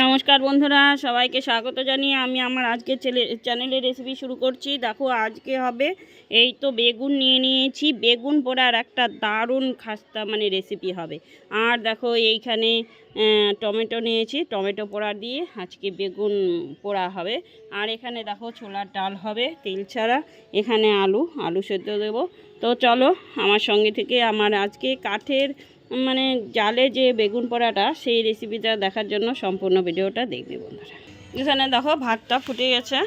নমস্কার বন্ধুরা, সবাইকে স্বাগত জানিয়ে আমি আমার আজকে ছেলে চ্যানেলে রেসিপি শুরু করছি। দেখো, আজকে হবে এই তো বেগুন নিয়ে নিয়েছি। বেগুন পোড়ার একটা দারুণ খাস্তা মানে রেসিপি হবে। আর দেখো, এইখানে টমেটো নিয়েছি। টমেটো পোড়া দিয়ে আজকে বেগুন পোড়া হবে। আর এখানে দেখো, ছোলার ডাল হবে, তেল ছাড়া। এখানে আলু আলু সেদ্ধ দেবো। তো চলো, আমার সঙ্গে থেকে আমার আজকে কাঠের মানে জালে যে বেগুন পোড়াটা, সেই রেসিপিটা দেখার জন্য সম্পূর্ণ ভিডিওটা দেখবে বন্ধুরা। এখানে দেখো ভাতটা ফুটে গেছে।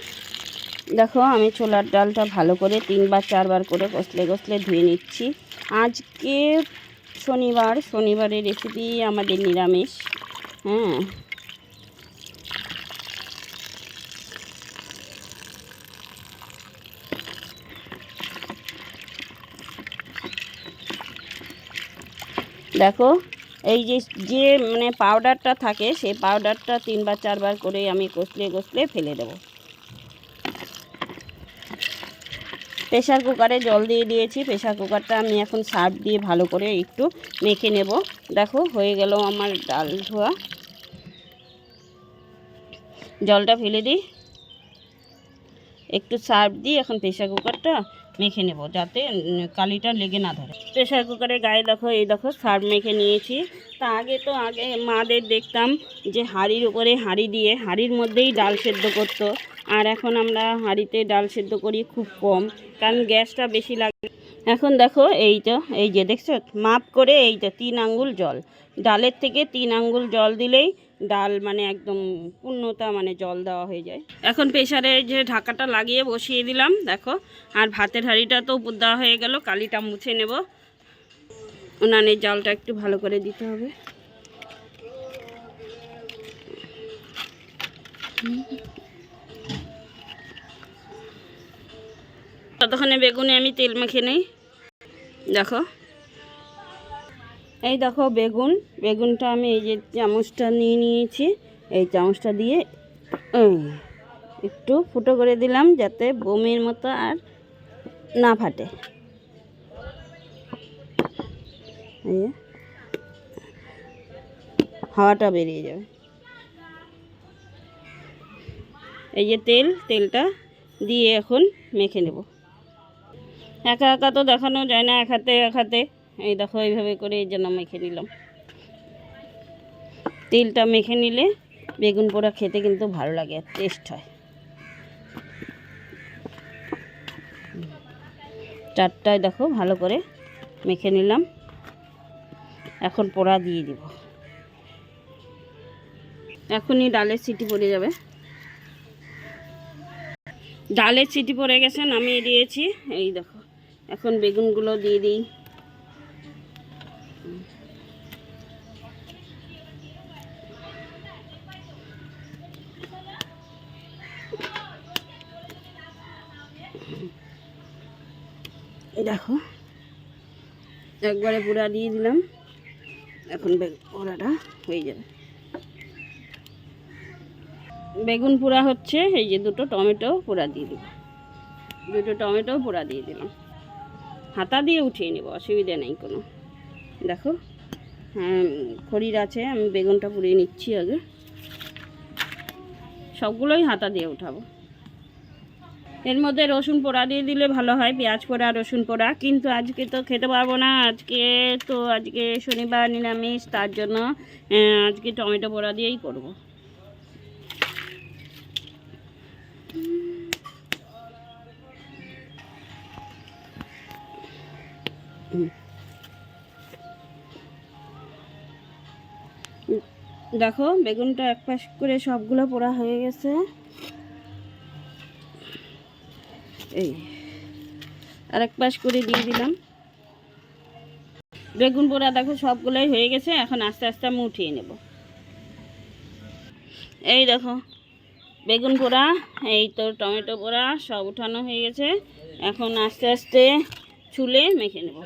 দেখো আমি ছোলার ডালটা ভালো করে তিনবার, চারবার করে কষলে কষলে ধুয়ে নিচ্ছি। আজকে শনিবার, শনিবারের রেসিপি আমাদের নিরামিষ। হ্যাঁ দেখো, এই যে যে মানে পাউডারটা থাকে সেই পাউডারটা তিনবার, চারবার করে আমি কষলে কষলে ফেলে দেব। প্রেশার কুকারে জল দিয়ে দিয়েছি। প্রেশার কুকারটা আমি এখন সার্ফ দিয়ে ভালো করে একটু মেখে নেব। দেখো, হয়ে গেল আমার ডাল ধোয়া। জলটা ফেলে দিই। একটু সার্ফ দিই, এখন প্রেশার কুকারটা মেখে নেব যাতে কালিটা লেগে না ধরে। প্রেশার কুকারের গায়ে দেখো, এই দেখো সার্ফ মেখে নিয়েছি। তা আগে তো আগে মাদের দেখতাম যে হাঁড়ির উপরে হাঁড়ি দিয়ে, হাঁড়ির মধ্যেই ডাল সেদ্ধ করতো। আর এখন আমরা হাঁড়িতে ডাল সেদ্ধ করি খুব কম, কারণ গ্যাসটা বেশি লাগে। এখন দেখো, এই তো, এই যে দেখছ, মাপ করে এই তো, তিন আঙ্গুল জল। ডালের থেকে তিন আঙ্গুল জল দিলেই ডাল মানে একদম পূর্ণতা মানে জল দেওয়া হয়ে যায়। এখন প্রেশারে যে ঢাকাটা লাগিয়ে বসিয়ে দিলাম, দেখো। আর ভাতের হাঁড়িটা তো উপর দেওয়া হয়ে গেল, কালিটা মুছে নেব। উনানের জলটা একটু ভালো করে দিতে হবে। ততক্ষণে বেগুনে আমি তেল মেখে নেই। দেখো। এই দেখো বেগুন। বেগুনটা আমি এই যে চামচটা নিয়ে নিয়েছি। এই চামচটা দিয়ে একটু ফুটো করে দিলাম যাতে বমির মতো আর না ফাটে। হাওয়াটা বেরিয়ে যাবে। এই যে তেল, তেলটা দিয়ে এখন মেখে নেব। একা একা তো দেখানো যায় না, এক হাতে এক হাতে। এই দেখো, এইভাবে করে এই জন্য মেখে নিলাম। তেলটা মেখে নিলে বেগুন পোড়া খেতে কিন্তু ভালো লাগে টেস্ট হয়। চারটায় দেখো, ভালো করে মেখে নিলাম। এখন পোড়া দিয়ে দিব। এখনই ডালের সিটি পড়ে যাবে। ডালের সিটি পড়ে গেছে, নামিয়ে দিয়েছি। এই দেখো, এখন বেগুনগুলো দিয়ে দিই। দেখো। একবারে পোড়া দিয়ে দিলাম। এখন পোড়াটা হয়ে যাবে। বেগুন পোড়া হচ্ছে, এই যে দুটো টমেটো পোড়া দিয়ে দিব দুটো টমেটো পোড়া দিয়ে দিলাম। হাতা দিয়ে উঠিয়ে নেব, অসুবিধা নেই কোনো। দেখো খড়ির আছে, আমি বেগুনটা পুড়িয়ে নিচ্ছি আগে। সবগুলোই হাতা দিয়ে উঠাবো। এর মধ্যে রসুন পোড়া দিয়ে দিলে ভালো হয়, পেঁয়াজ পোড়া, রসুন পোড়া। কিন্তু আজকে তো খেতে পারব না, আজকে তো আজকে শনিবার, নিরামিষ, তার জন্য আজকে টমেটো পোড়া দিয়েই করব। দেখো, বেগুনটা এক পাশ করে সবগুলো পোড়া হয়ে গেছে। এই আর এক পাশ করে দিয়ে দিলাম। বেগুন পোড়া দেখো সবগুলোই হয়ে গেছে, এখন আস্তে আস্তে আমি উঠিয়ে নেব। এই দেখো, বেগুন পোড়া, এই তো টমেটো পোড়া, সব উঠানো হয়ে গেছে। এখন আস্তে আস্তে চুলে মেখে নেব।